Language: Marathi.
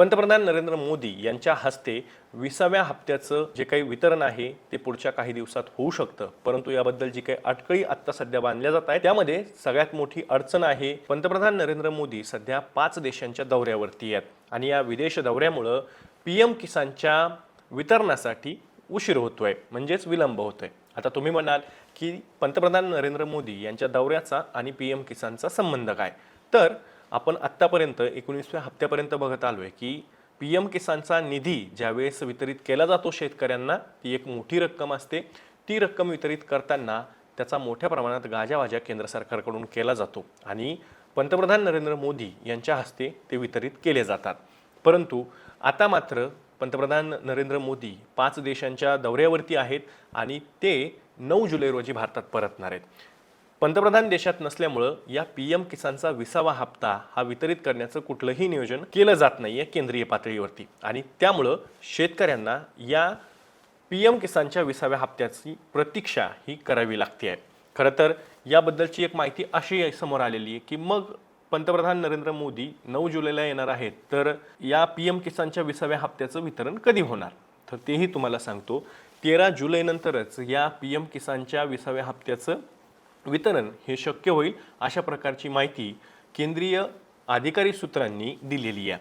पंतप्रधान नरेंद्र मोदी यांच्या हस्ते विसाव्या हप्त्याचं जे काही वितरण आहे ते पुढच्या काही दिवसात होऊ शकतं. परंतु याबद्दल जी काही अटकळी आत्ता सध्या बांधल्या जात आहे त्यामध्ये सगळ्यात मोठी अडचण आहे पंतप्रधान नरेंद्र मोदी सध्या पाच देशांच्या दौऱ्यावरती आहेत. आणि या विदेश दौऱ्यामुळं पी एम किसानच्या वितरणासाठी उशीर होतोय म्हणजेच विलंब होतोय. आता तुम्ही म्हणाल की पंतप्रधान नरेंद्र मोदी यांच्या दौऱ्याचा आणि पी एम किसानचा संबंध काय? तर आपण आत्तापर्यंत एकोणीसव्या हप्त्यापर्यंत बघत आलो आहे की पी एम किसानचा निधी ज्यावेळेस वितरित केला जातो शेतकऱ्यांना ती एक मोठी रक्कम असते. ती रक्कम वितरित करताना त्याचा मोठ्या प्रमाणात गाजावाजा केंद्र सरकारकडून केला जातो आणि पंतप्रधान नरेंद्र मोदी यांच्या हस्ते ते वितरित केले जातात. परंतु आता मात्र पंतप्रधान नरेंद्र मोदी पाच देशांच्या दौऱ्यावरती आहेत आणि ते नऊ जुलै रोजी भारतात परतणार आहेत. पंतप्रधान देशात नसल्यामुळं या पी एम किसानचा विसावा हप्ता हा वितरित करण्याचं कुठलंही नियोजन केलं जात नाहीये केंद्रीय पातळीवरती. आणि त्यामुळं शेतकऱ्यांना या पी एम किसानच्या विसाव्या हप्त्याची प्रतीक्षा ही करावी लागते आहे खरं तर याबद्दलची एक माहिती अशी समोर आलेली आहे की मग पंतप्रधान नरेंद्र मोदी नऊ जुलैला येणार आहेत तर या पी एम किसानच्या विसाव्या हप्त्याचं वितरण कधी होणार? तर तेही तुम्हाला सांगतो तेरा जुलैनंतरच या पी एम किसानच्या विसाव्या हप्त्याचं वितरण हे शक्य होईल अशा प्रकारची माहिती केंद्रीय अधिकारी सूत्रांनी दिलेली आहे.